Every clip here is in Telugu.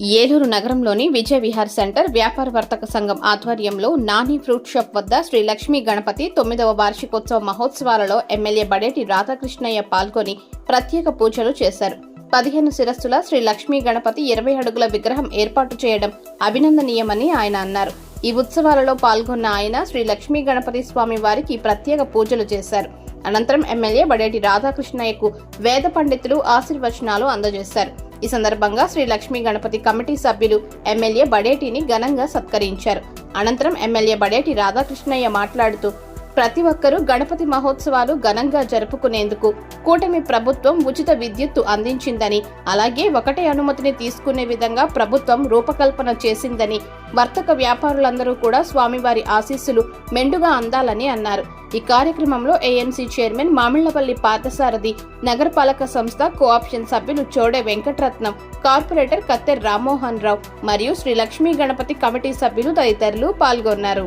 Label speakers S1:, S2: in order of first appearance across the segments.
S1: ఏలూరు నగరంలోని విజయ విహార్ సెంటర్ వ్యాపార వర్తక సంఘం ఆధ్వర్యంలో నాని ఫ్రూట్ షాప్ వద్ద శ్రీ లక్ష్మీ గణపతి తొమ్మిదవ వార్షికోత్సవ మహోత్సవాలలో ఎమ్మెల్యే బడేటి రాధాకృష్ణయ్య పాల్గొని ప్రత్యేక పూజలు చేశారు. పదిహేను శిరస్సుల శ్రీ లక్ష్మీ గణపతి ఇరవై అడుగుల విగ్రహం ఏర్పాటు చేయడం అభినందనీయమని ఆయన అన్నారు. ఈ ఉత్సవాలలో పాల్గొన్న ఆయన శ్రీ లక్ష్మీ గణపతి స్వామి వారికి ప్రత్యేక పూజలు చేశారు. అనంతరం ఎమ్మెల్యే బడేటి రాధాకృష్ణయ్యకు వేద పండితులు ఆశీర్వచనాలు అందజేశారు. ఈ సందర్భంగా శ్రీ లక్ష్మీ గణపతి కమిటీ సభ్యులు ఎమ్మెల్యే బడేటిని ఘనంగా సత్కరించారు. అనంతరం ఎమ్మెల్యే బడేటి రాధాకృష్ణయ్య మాట్లాడుతూ ప్రతి ఒక్కరూ గణపతి మహోత్సవాలు ఘనంగా జరుపుకునేందుకు కూటమి ప్రభుత్వం ఉచిత విద్యుత్తు అందించిందని అలాగే ఒకటే అనుమతిని తీసుకునే విధంగా ప్రభుత్వం రూపకల్పన చేసిందని వర్తక వ్యాపారులందరూ కూడా స్వామివారి ఆశీస్సులు మెండుగా అందాలని అన్నారు. ఈ కార్యక్రమంలో ఏఎంసీ చైర్మన్ మామిళ్ళపల్లి పార్థసారథి నగరపాలక సంస్థ కోఆప్షన్ సభ్యులు చోడే వెంకటరత్నం కార్పొరేటర్ కత్తెర్ రామ్మోహన్ రావు మరియు శ్రీ లక్ష్మీ గణపతి కమిటీ సభ్యులు తదితరులు పాల్గొన్నారు.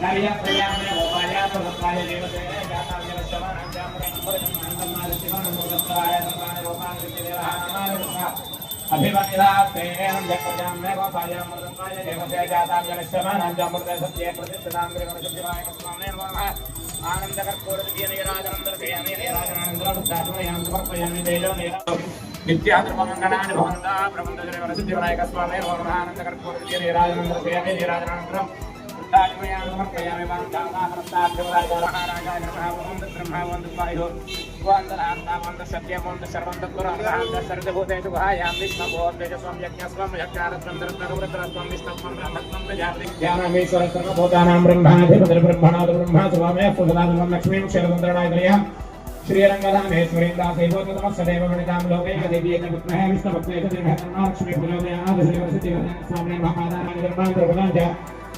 S2: పుష్పాంతమర్పయామి ఆభరణాన్ భావం ఈశానాయ దేవాయ భావం పశుపతేయ దేవాయ భావం పుత్రాయ దేవాయ భావం పుత్రాయ దేవాయ భావం కదలే ఫలాంశిత కాస్మీ ఫలాన్ని ఓం ప్రణయ స్వాహ ఓం ప్రణయ స్వాహ ఓం యమ నిత్యాద్రమంగళాన్ని భవంతా ప్రబంధ వరసిద్ధి వినాయక స్వామి साक्षयामि समर्पयामि माँ दानामनस्ताभ्यवराजा महाराजा नमः ओम ब्रह्मा वंदे वायुः वन्दनान्ता वंदे सत्यं वंदे सर्वं तत्पुराणान्ता सर्वभूतेषु भायामि विष्णुं भोर्तेजस्वं यज्ञस्वं यज्ञानस्वं दृष्टरुद्रस्वं विष्णुं ब्रह्मत्वं प्रजापति ज्ञानमीश्वरं सर्वभूतानां ब्रह्माधिपतिर् ब्रह्मणाद ब्रह्मा सुभामे सुदादवं लक्ष्मीं क्षरदन्द्रणाय दया श्रीरङ्गधामेश्वरीन्द्रासेवोतमस्तदेवगणितां लोकैकदेवीयज्ञपुत्नः विष्णुभक्तैकदेवः कर्मा लक्ष्मीपुरोदयाः दशदेवसतिवदनस्वामिने महादानानि धर्मान्तरपदां च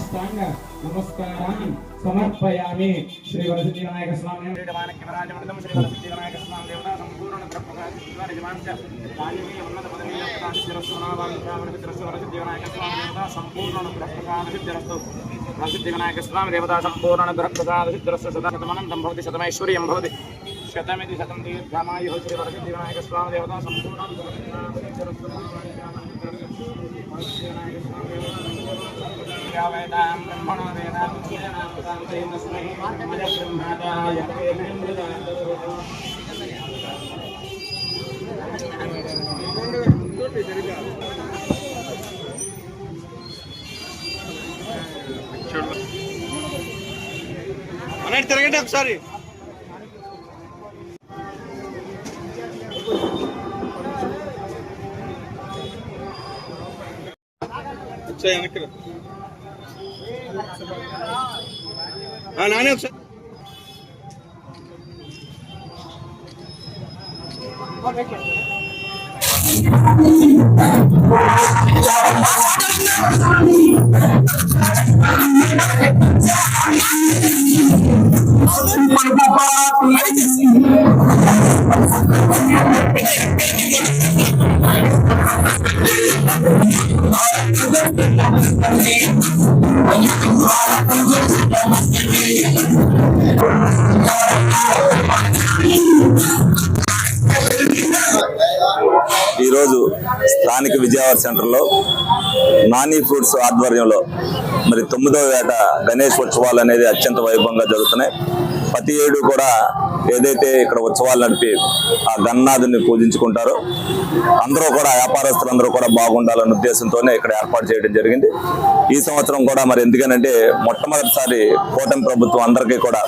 S2: సాష్టాంగ నమస్కారాన్ని సమర్పయామి. శ్రీ వరసిద్ధి వినాయక స్వామి శ్రీ వరసిద్ధి వినాయక స్వామి దేవత సంపూర్ణ ఉన్నత వరసిద్ధి వినాయక స్వామి దేవత సంపూర్ణ గ్రహప్రసాదిద్రస్సు సదానందం భవతి శతమైశ్వర్యం భవతి. శతమిది శతం దీర్ఘమాయు. శ్రీ వరసిద్ధి వినాయక స్వామి దేవత సంపూర్ణ వేదాం బ్రహ్మణో వేదాం తస్మై బ్రహ్మదాయ
S3: అన్నట్టు తిరగండి ఒకసారి. ఒకసారి వెనక్కి రా. ఆ, నానే ఒకసారి
S4: ఈరోజు స్థానిక విజయవాడ సెంటర్లో నాని ఫ్రూట్స్ ఆధ్వర్యంలో మరి తొమ్మిదవ ఏట గణేష్ ఉత్సవాలు అనేది అత్యంత వైభవంగా జరుగుతున్నాయి. ప్రతి ఏడు కూడా ఏదైతే ఇక్కడ ఉత్సవాలు నడిపి ఆ గన్నాథుని పూజించుకుంటారో అందరూ కూడా వ్యాపారస్తులందరూ కూడా బాగుండాలన్న ఉద్దేశంతోనే ఇక్కడ ఏర్పాటు చేయడం జరిగింది. ఈ సంవత్సరం కూడా మరి ఎందుకనంటే మొట్టమొదటిసారి కూటమి ప్రభుత్వం అందరికీ కూడా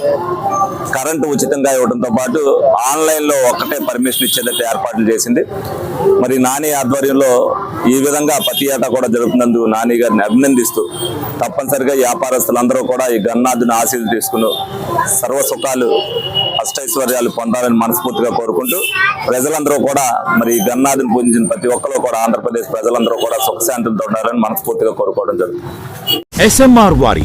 S4: కరెంటు ఉచితంగా ఇవ్వడంతో పాటు ఆన్లైన్లో ఒక్కటే పర్మిషన్ ఇచ్చేటట్టు ఏర్పాట్లు చేసింది. మరి నాని ఆధ్వర్యంలో ఈ విధంగా ప్రతి ఏటా కూడా జరుగుతున్నందు నాని గారిని అభినందిస్తూ తప్పనిసరిగా వ్యాపారస్తులందరూ కూడా ఈ గన్నాథుని ఆశీలు తీసుకుని సర్వ సుఖాలు అష్టైశ్వర్యాలు పొందాలని మనస్ఫూర్తిగా కోరుకుంటూ ప్రజలందరూ కూడా మరి ఈ గన్నాథుని పూజించిన ప్రతి ఒక్కరు కూడా ఆంధ్రప్రదేశ్ ప్రజలందరూ కూడా సుఖశాంతులతో ఉండాలని మనస్ఫూర్తిగా కోరుకోవడం జరుగుతుంది.
S5: ఎస్ఎంఆర్ వారి